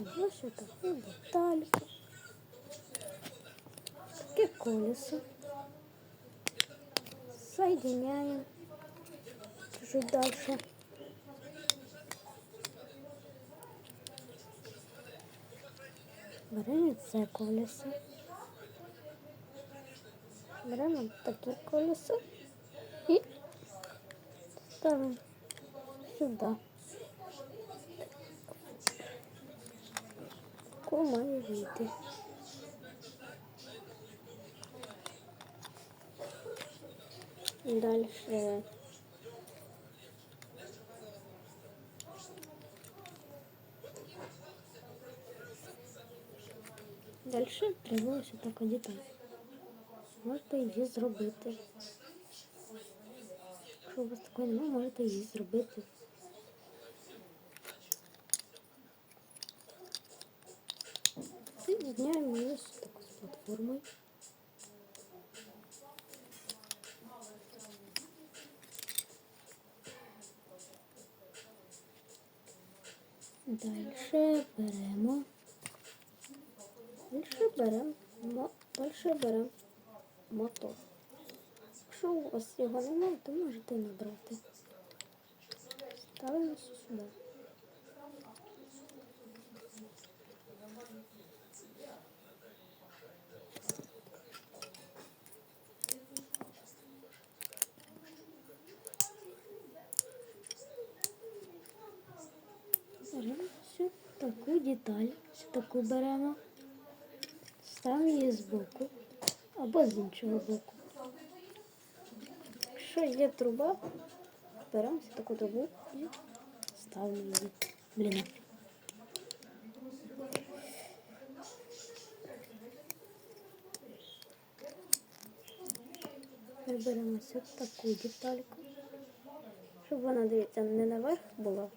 Беремо ось таку детальку. Таке колесо. Соединяем чуть дальше. Беремо це колесо. Беремо таке колесо і ставимо сюди. Тако має вийти. Дальше Дальше треба ось таку деталь. Можете її зробити. Якщо у вас такої немає, можете її зробити. Соединяємо її ось таку з платформою. Дальше беремо. Дальше беремо. мо- Дальше беремо мотор. Якщо у вас його немає, то можете набрати. Ставимо сюди. Беремо всю таку деталь, таку беремо, ставимо її з боку або з іншого боку. Якщо є труба, беремо таку трубу і ставимо її. Блін. Беремо таку детальку, щоб вона, дивіться, не наверх була,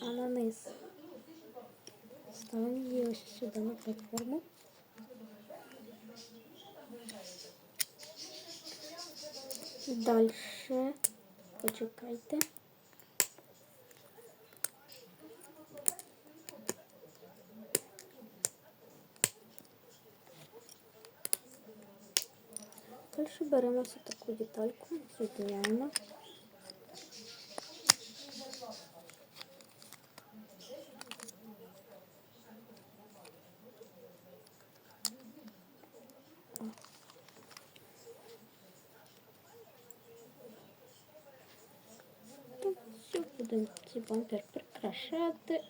а на низ. Ставимо її ось сюди на платформу. Дальше почекайте. Дальше беремо ось таку детальку, соединяємо. Тут все бампер прикрашати.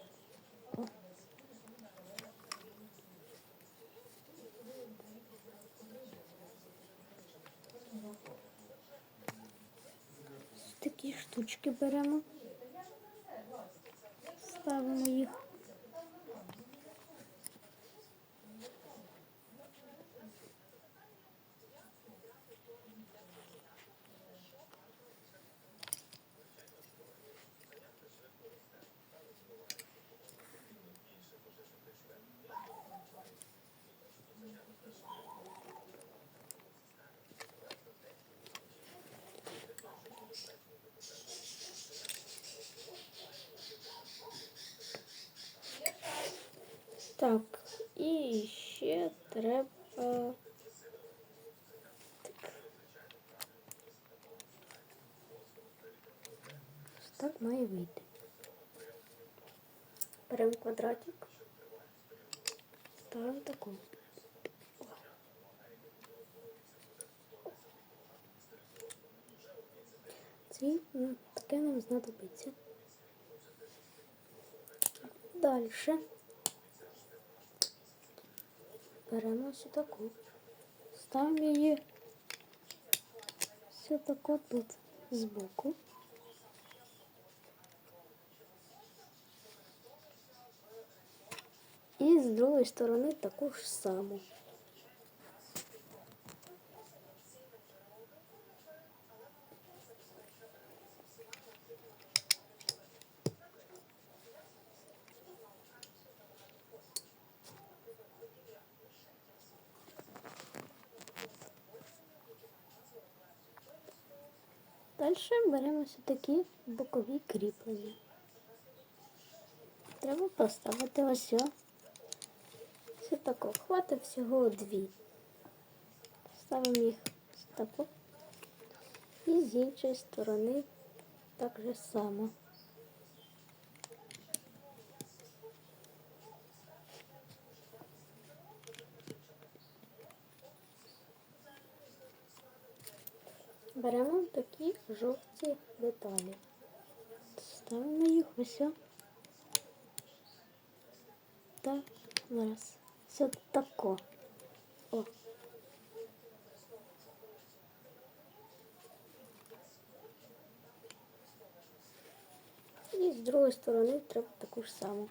Такі штучки беремо. Ставимо їх. Так, і ще треба. Так. Так має вийти. Беремо квадратик. Ставимо таку. Ці, ну, таке нам знадобиться. Дальше. Беремо ось таку. Ставимо її все тут збоку. І з другої сторони таку ж саму. Далі беремо ось такі бокові кріплення. Треба поставити ось. Все тако. Хватить всього дві. Ставимо їх ось тако. І з іншої сторони так же само. Беремо такі жовті деталі. Ставимо їх ось. Так, зараз. Все тако. О. І з другої сторони треба таку ж саму.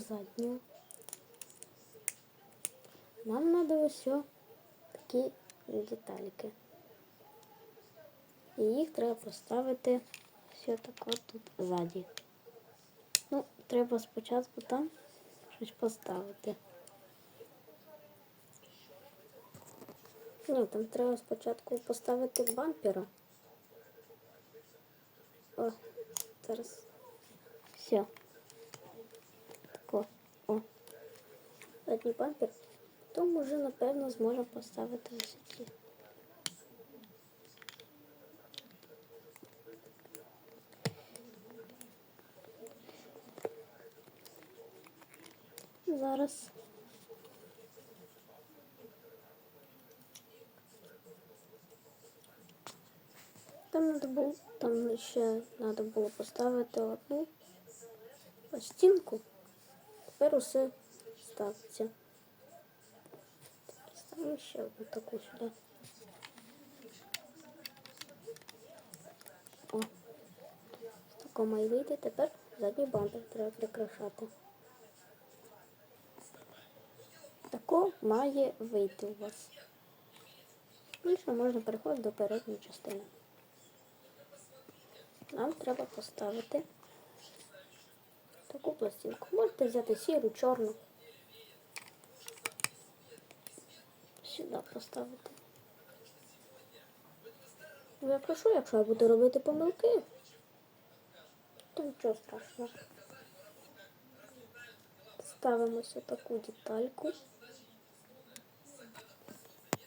Заднього. Нам треба ось о такі детальки. І їх треба поставити все тако тут ззаді. Ну, треба спочатку там щось поставити. Ні, там треба спочатку поставити бампера. О, зараз. Все. Тако. О. Задній бампер. Потім вже, напевно, зможемо поставити ось. Зараз. Там надо було, там ще треба було поставити одну пластинку. Тепер усе ставиться. Ставимо ще одну таку сюди. О, тако має вийти. Тепер задній бампер треба прикрашати. Тако має вийти у вас. Більше можна переходити до передньої частини. Нам треба поставити таку пластинку. Можете взяти сіру, чорну. Сюди поставити. Ну, я прошу, якщо я буду робити помилки, то нічого страшного. Ставимо ось таку детальку.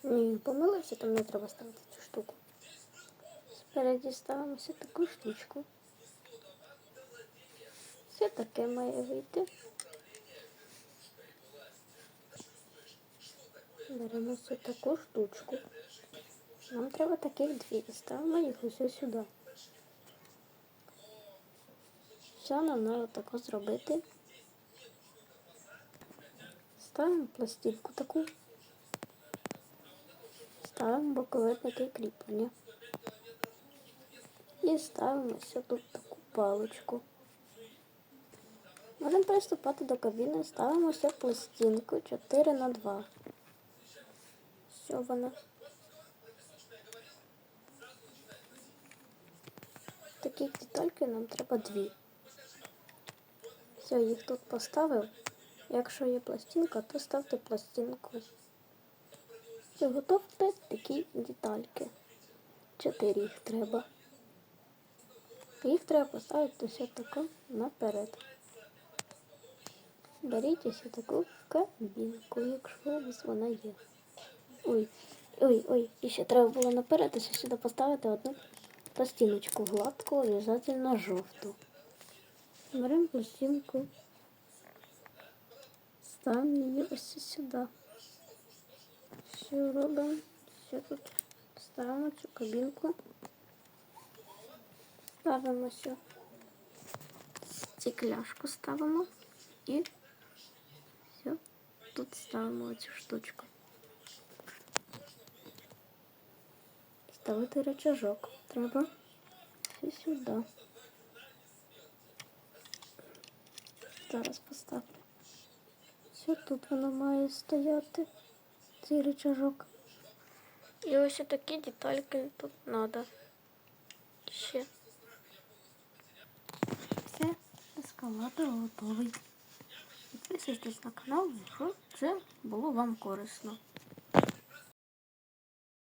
Ні, помилився, там не треба ставити цю штуку. Спереді ставимо ось таку штучку. Все таке має вийти. Беремо ось таку штучку. Нам треба таких дві. Ставимо їх ось сюди. Все нам треба тако зробити. Ставимо пластинку таку. Ставимо бокове таке кріплення. І ставимо тут таку паличку. Можемо приступати до кабіни, ставимо ось пластинку 4 на 2 Все вона. Такі детальки нам треба дві. Все, їх тут поставив. Якщо є пластинка, то ставте пластинку. Все, готовте такі детальки. Чотири їх треба. Їх треба поставити все тако наперед. Беріть ось таку кабінку, якщо у вас вона є. Ой, ой, ой, і ще треба було наперед сюди поставити одну пластиночку гладку, обов'язково жовту. Беремо пластинку, ставимо її ось сюди. Все робимо, все тут ставимо цю кабінку. Ставимо все. Стекляшку ставимо і все. Тут ставимо оцю штучку. Ставити рычажок. Треба все сюди. Зараз поставлю. Все тут воно має стояти. Цей рычажок. І ось такі детальки тут треба. Ще. Все, ескалатор готовий. Підписуйтесь на канал, якщо це було вам корисно.